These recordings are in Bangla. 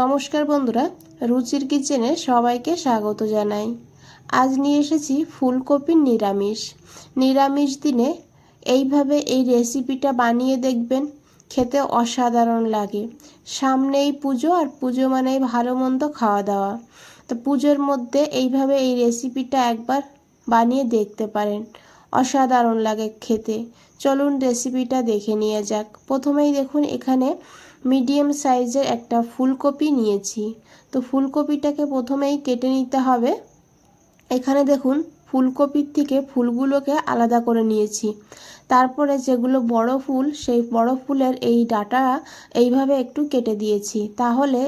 নমস্কার বন্ধুরা, রুচির কিচেনে সবাইকে স্বাগত জানাই। আজ নিয়ে এসেছি ফুলকপির নিরামিষ। নিরামিষ দিনে এইভাবে এই রেসিপিটা বানিয়ে দেখবেন, খেতে অসাধারণ লাগে। সামনেই পুজো আর পুজো মানেই ভালো মন্দ খাওয়া দাওয়া তো পুজোর মধ্যে এইভাবে এই রেসিপিটা একবার বানিয়ে দেখতে পারেন। অসাধারণ লাগে খেতে। চলুন রেসিপিটা দেখে নিয়ে যাক। প্রথমেই দেখুন এখানে মিডিয়াম সাইজের একটা ফুলকপি নিয়েছি। তো ফুলকপিটাকে প্রথমেই কেটে নিতে হবে। এখানে দেখুন, ফুলকপির থেকে ফুলগুলোকে আলাদা করে নিয়েছি। তারপরে যেগুলো বড় ফুল, সেই বড় ফুলের এই ডাটা এইভাবে একটু কেটে দিয়েছি। তাহলে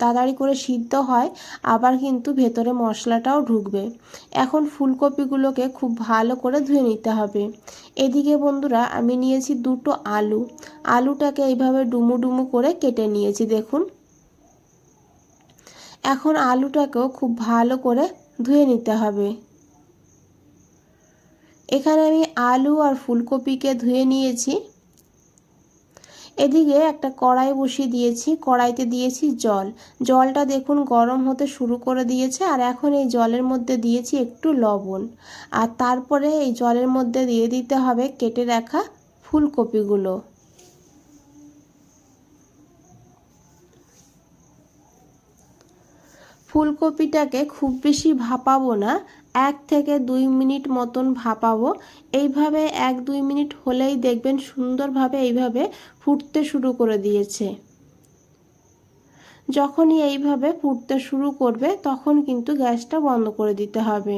তাড়াতাড়ি করে সিদ্ধ হয়, আবার কিন্তু ভেতরে মশলাটাও ঢুকবে। এখন ফুলকপিগুলোকে খুব ভালো করে ধুয়ে নিতে হবে। এদিকে বন্ধুরা, আমি নিয়েছি দুটো আলু। আলুটাকে এইভাবে ডুমু ডুমু করে কেটে নিয়েছি, দেখুন। এখন আলুটাকেও খুব ভালো করে ধুয়ে নিতে হবে। এখানে আমি আলু আর ফুলকপিকে ধুয়ে নিয়েছি। এদিকে একটা কড়াই বসিয়ে দিয়েছি। কড়াইতে দিয়েছি জল। জলটা দেখুন গরম হতে শুরু করে দিয়েছে আর এখন এই জলের মধ্যে দিয়েছি একটু লবণ। আর তারপরে এই জলের মধ্যে দিয়ে দিতে হবে কেটে রাখা ফুলকপিগুলো। ফুলকপিটাকে খুব বেশি ভাপাবো না, এক থেকে দুই মিনিট মতন ভাপাবো। এইভাবে এক দুই মিনিট হলেই দেখবেন সুন্দরভাবে এইভাবে ফুটতে শুরু করে দিয়েছে। যখনই এইভাবে ফুটতে শুরু করবে, তখন কিন্তু গ্যাসটা বন্ধ করে দিতে হবে।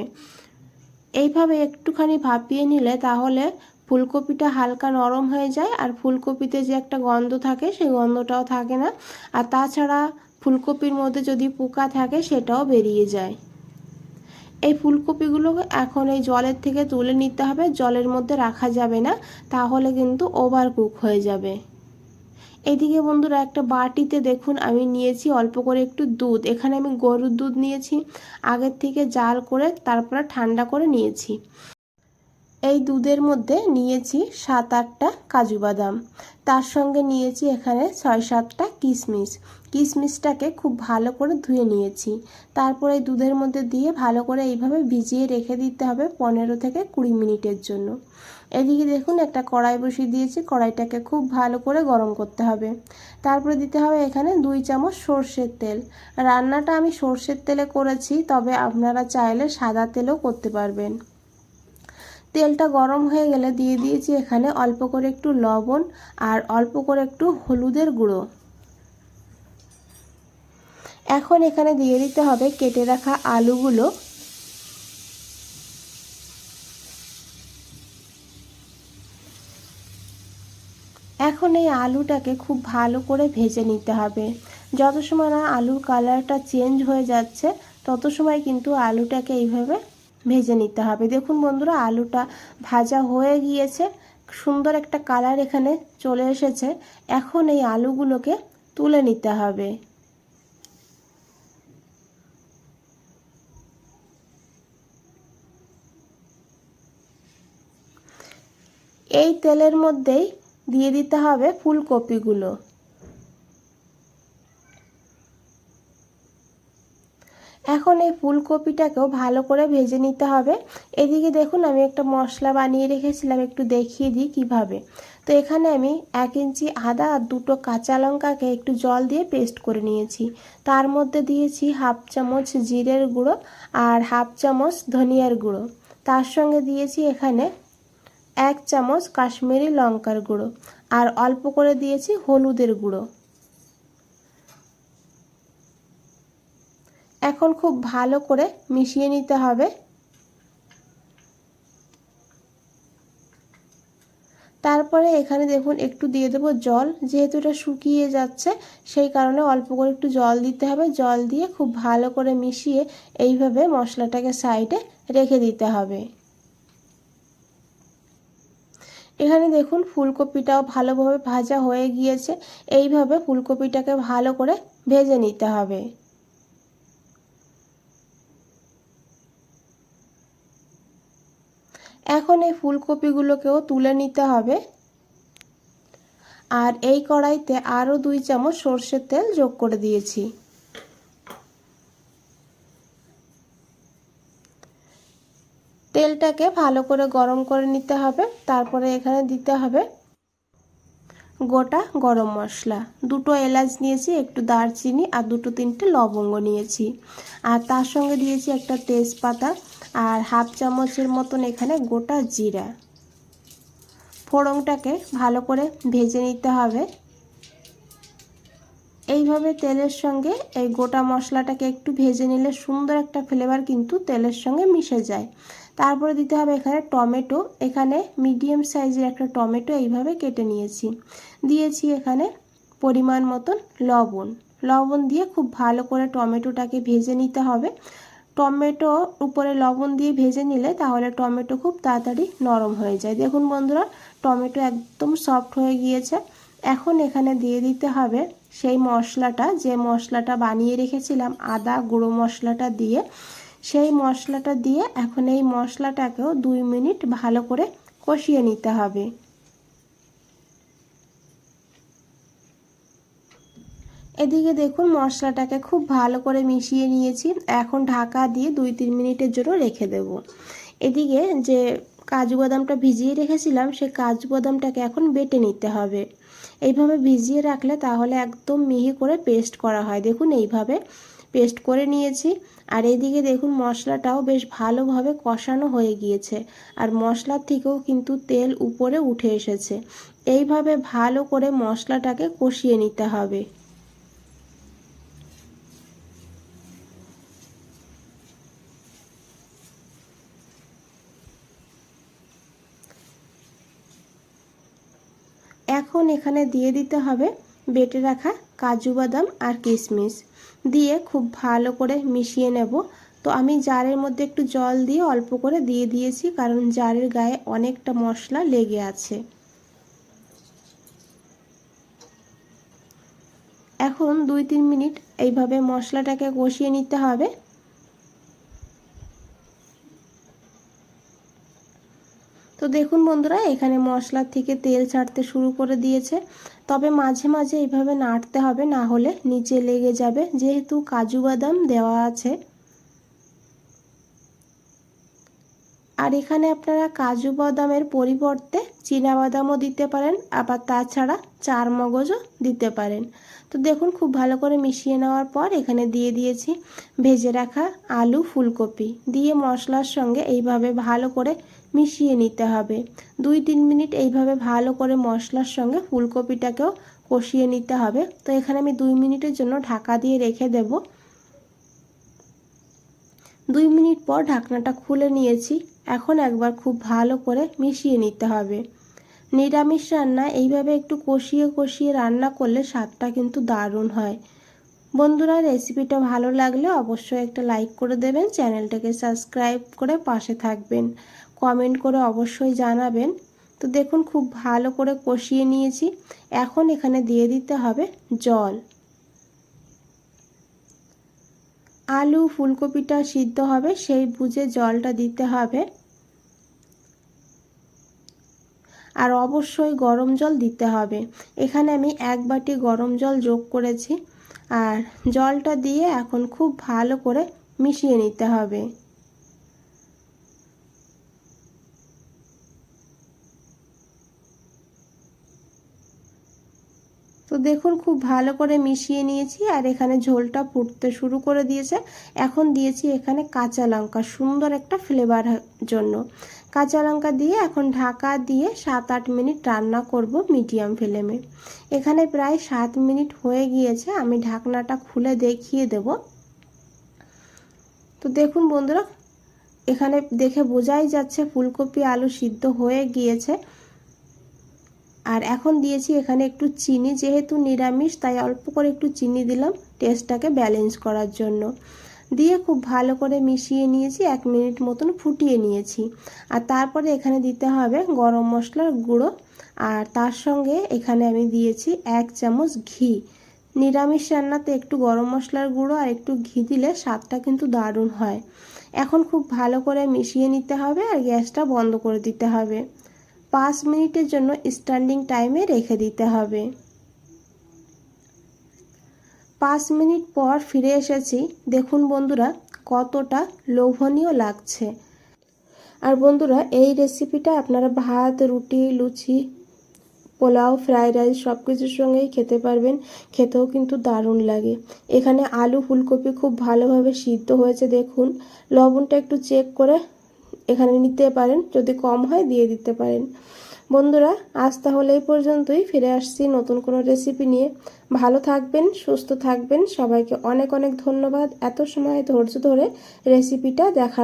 এইভাবে একটুখানি ভাপিয়ে নিলে তাহলে ফুলকপিটা হালকা নরম হয়ে যায়, আর ফুলকপিতে যে একটা গন্ধ থাকে, সেই গন্ধটাও থাকে না। আর তাছাড়া ফুলকপির মধ্যে যদি পোকা থাকে সেটাও বেরিয়ে যায়। এই ফুলকপিগুলো এখন এই জলের থেকে তুলে নিতে হবে। জলের মধ্যে রাখা যাবে না, তাহলে কিন্তু ওভার কুক হয়ে যাবে। এদিকে বন্ধুরা একটা বাটিতে দেখুন, আমি নিয়েছি অল্প করে একটু দুধ। এখানে আমি গরুর দুধ নিয়েছি, আগের থেকে জাল করে তারপরে ঠান্ডা করে নিয়েছি। এই দুধের মধ্যে নিয়েছি সাত আটটা কাজু বাদাম। তার সঙ্গে নিয়েছি এখানে ছয় সাতটা কিশমিশ কিশমিশটাকে খুব ভালো করে ধুয়ে নিয়েছি। তারপরে দুধের মধ্যে দিয়ে ভালো করে এইভাবে ভিজিয়ে রেখে দিতে হবে পনেরো থেকে কুড়ি মিনিটের জন্য। এদিকে দেখুন একটা কড়াই বসিয়ে দিয়েছি, কড়াইটাকে খুব ভালো করে গরম করতে হবে। তারপরে দিতে হবে এখানে দুই চামচ সর্ষের তেল। রান্নাটা আমি সর্ষের তেলে করেছি, তবে আপনারা চাইলে সাদা তেলও করতে পারবেন। তেলটা গরম হয়ে গেলে দিয়ে দিয়েছি এখানে অল্প করে একটু লবণ আর অল্প করে একটু হলুদের গুঁড়ো। এখন এখানে দিয়ে দিতে হবে কেটে রাখা আলুগুলো। এখন এই আলুটাকে খুব ভালো করে ভেজে নিতে হবে। যত সময় না আলুর কালারটা চেঞ্জ হয়ে যাচ্ছে, তত সময় কিন্তু আলুটাকে এইভাবে ভেজে নিতে হবে। দেখুন বন্ধুরা, আলুটা ভাজা হয়ে গিয়েছে। সুন্দর একটা কালার এখানে চলে এসেছে। এখন এই আলুগুলোকে তুলে নিতে হবে। এই তেলের মধ্যেই দিয়ে দিতে হবে ফুলকপিগুলো। এখন এই ফুলকপিটাকেও ভালো করে ভেজে নিতে হবে। এদিকে দেখুন, আমি একটা মশলা বানিয়ে রেখেছিলাম, একটু দেখিয়ে দিই কীভাবে। তো এখানে আমি এক ইঞ্চি আদা আর দুটো কাঁচা লঙ্কাকে একটু জল দিয়ে পেস্ট করে নিয়েছি। তার মধ্যে দিয়েছি হাফ চামচ জিরের গুঁড়ো আর হাফ চামচ ধনিয়ার গুঁড়ো। তার সঙ্গে দিয়েছি এখানে এক চামচ কাশ্মীরি লঙ্কার গুঁড়ো। আর অল্প করে দিয়েছি হলুদের গুঁড়ো। এখন খুব ভালো করে মিশিয়ে নিতে হবে। তারপরে এখানে দেখুন একটু দিয়ে দেবো জল, যেহেতু এটা শুকিয়ে যাচ্ছে, সেই কারণে অল্প করে একটু জল দিতে হবে। জল দিয়ে খুব ভালো করে মিশিয়ে এইভাবে মশলাটাকে সাইডে রেখে দিতে হবে। এখানে দেখুন ফুলকপিটাও ভালোভাবে ভাজা হয়ে গিয়েছে। এইভাবে ফুলকপিটাকে ভালো করে ভেজে নিতে হবে। এখন এই ফুলকপিগুলোকেও তুলে নিতে হবে। আর এই কড়াইতে আরও দুই চামচ সর্ষের তেল যোগ করে দিয়েছি। তেলটাকে ভালো করে গরম করে নিতে হবে। তারপরে এখানে দিতে হবে গোটা গরম মশলা। দুটো এলাচ নিয়েছি, একটু দারচিনি আর দুটো তিনটে লবঙ্গ নিয়েছি। আর তার সঙ্গে দিয়েছি একটা তেজপাতা আর হাফ চামচের মতন এখানে গোটা জিরা। ফোড়নটাকে ভালো করে ভেজে নিতে হবে। এইভাবে তেলের সঙ্গে এই গোটা মশলাটাকে একটু ভেজে নিলে সুন্দর একটা ফ্লেভার কিন্তু তেলের সঙ্গে মিশে যায়। তারপরে দিতে হবে এখানে টমেটো। এখানে মিডিয়াম সাইজের একটা টমেটো এইভাবে কেটে নিয়েছি। দিয়েছি এখানে পরিমাণ মতন লবণ। লবণ দিয়ে খুব ভালো করে টমেটোটাকে ভেজে নিতে হবে। টমেটো উপরে লবণ দিয়ে ভেজে নিলে তাহলে টমেটো খুব তাড়াতাড়ি নরম হয়ে যায়। দেখুন বন্ধুরা, টমেটো একদম সফট হয়ে গিয়েছে। এখন এখানে দিয়ে দিতে হবে সেই মশলাটা। যে মশলাটা বানিয়ে রেখেছিলাম, আদা, গুঁড়ো মশলাটা দিয়ে সেই মশলাটা দিয়ে এখন এই মশলাটাকেও দুই মিনিট ভালো করে কষিয়ে নিতে হবে। এদিকে দেখুন মশলাটাকে খুব ভালো করে মিশিয়ে নিয়েছি। এখন ঢাকা দিয়ে দুই তিন মিনিটের জন্য রেখে দেব। এদিকে যে কাজু বাদামটা ভিজিয়ে রেখেছিলাম সেই কাজু বাদামটাকে এখন বেটে নিতে হবে। এইভাবে ভিজিয়ে রাখলে তাহলে একদম মিহি করে পেস্ট করা হয়। দেখুন এইভাবে পেস্ট করে নিয়েছি। আর এইদিকে দেখুন মশলাটাও বেশ ভালোভাবে কষানো হয়ে গিয়েছে। আর মশলার থেকেও কিন্তু তেল উপরে উঠে এসেছে। এইভাবে ভালো করে মশলাটাকে কষিয়ে নিতে হবে। এখন এখানে দিয়ে দিতে হবে বেটে রাখা কাজু বাদাম আর কিশমিশ দিয়ে খুব ভালো করে মিশিয়ে নেব। তো আমি জারের মধ্যে একটু জল দিয়ে অল্প করে দিয়ে দিয়েছি কারণ জারের গায়ে অনেকটা মশলা লেগে আছে। এখন দুই তিন মিনিট এইভাবে মশলাটাকে কষিয়ে নিতে হবে। তো দেখুন বন্ধুরা, এখানে মশলার থেকে তেল ছাড়তে শুরু করে দিয়েছে। তবে মাঝে মাঝে এইভাবে নাড়তে হবে, না হলে নিচে লেগে যাবে। যেহেতু কাজু বাদাম দেওয়া আছে। আর এখানে আপনারা কাজু বাদামের পরিবর্তে বাদামও দিতে পারেন, আবার তাছাড়া চার মগজও দিতে পারেন। তো দেখুন, খুব ভালো করে মিশিয়ে নেওয়ার পর এখানে দিয়ে দিয়েছি ভেজে রাখা আলু ফুলকপি। দিয়ে মশলার সঙ্গে এইভাবে ভালো করে মিশিয়ে নিতে হবে। দুই তিন মিনিট এইভাবে ভালো করে মশলার সঙ্গে ফুলকপিটাকেও কষিয়ে নিতে হবে। তো এখানে আমি দুই মিনিটের জন্য ঢাকা দিয়ে রেখে দেব। দুই মিনিট পর ঢাকনাটা খুলে নিয়েছি। এখন একবার খুব ভালো করে মিশিয়ে নিতে হবে। নিরামিষ রান্না এইভাবে একটু কষিয়ে কষিয়ে রান্না করলে স্বাদটা কিন্তু দারুণ হয়। বন্ধুরা, রেসিপিটা ভালো লাগলে অবশ্যই একটা লাইক করে দেবেন। চ্যানেলটাকে সাবস্ক্রাইব করে পাশে থাকবেন। কমেন্ট করে অবশ্যই জানাবেন। তো দেখুন, খুব ভালো করে কষিয়ে নিয়েছি। এখন এখানে দিয়ে দিতে হবে জল। আলু ফুলকপিটা সিদ্ধ হবে, সেই বুঝে জলটা দিতে হবে। আর অবশ্যই গরম জল দিতে হবে। এখানে আমি এক বাটি গরম জল যোগ করেছি। আর জলটা দিয়ে এখন খুব ভালো করে মিশিয়ে নিতে হবে। তো দেখুন, খুব ভালো করে মিশিয়ে নিয়েছি আর এখানে ঝোলটা ফুটতে শুরু করে দিয়েছে। এখন দিয়েছি এখানে কাঁচা লঙ্কা, সুন্দর একটা ফ্লেভার জন্য। কাঁচা লঙ্কা দিয়ে এখন ঢাকা দিয়ে সাত আট মিনিট রান্না করব মিডিয়াম ফ্লেমে এখানে প্রায় সাত মিনিট হয়ে গিয়েছে, আমি ঢাকনাটা খুলে দেখিয়ে দেব। তো দেখুন বন্ধুরা, এখানে দেখে বোঝাই যাচ্ছে ফুলকপি আলু সিদ্ধ হয়ে গিয়েছে। আর এখন দিয়েছি এখানে একটু চিনি, যেহেতু নিরামিষ, তাই অল্প করে একটু চিনি দিলাম টেস্টটাকে ব্যালেন্স করার জন্য। দিয়ে খুব ভালো করে মিশিয়ে নিয়েছি, এক মিনিট মতন ফুটিয়ে নিয়েছি। আর তারপরে এখানে দিতে হবে গরম মশলার গুঁড়ো। আর তার সঙ্গে এখানে আমি দিয়েছি এক চামচ ঘি। নিরামিষ রান্নাতে একটু গরম মশলার গুঁড়ো আর একটু ঘি দিলে স্বাদটা কিন্তু দারুণ হয়। এখন খুব ভালো করে মিশিয়ে নিতে হবে আর গ্যাসটা বন্ধ করে দিতে হবে। পাঁচ মিনিটের জন্য স্ট্যান্ডিং টাইমে রেখে দিতে হবে। পাঁচ মিনিট পর ফিরে এসেছি। দেখুন বন্ধুরা, কতটা লোভনীয় লাগছে। আর বন্ধুরা, এই রেসিপিটা আপনারা ভাত, রুটি, লুচি, পোলাও ফ্রাইড রাইস সব কিছুর সঙ্গেই খেতে পারবেন। খেতেও কিন্তু দারুণ লাগে। এখানে আলু ফুলকপি খুব ভালোভাবে সিদ্ধ হয়েছে, দেখুন। লবণটা একটু চেক করে এখানে নিতে পারেন, যদি কম হয় দিয়ে দিতে পারেন। বন্ধুরা, আজ তাহলে এই পর্যন্তই। ফিরে আসছি নতুন কোনো রেসিপি নিয়ে। ভালো থাকবেন, সুস্থ থাকবেন। সবাইকে অনেক অনেক ধন্যবাদ। এত সময় ধৈর্য ধরে রেসিপিটা দেখার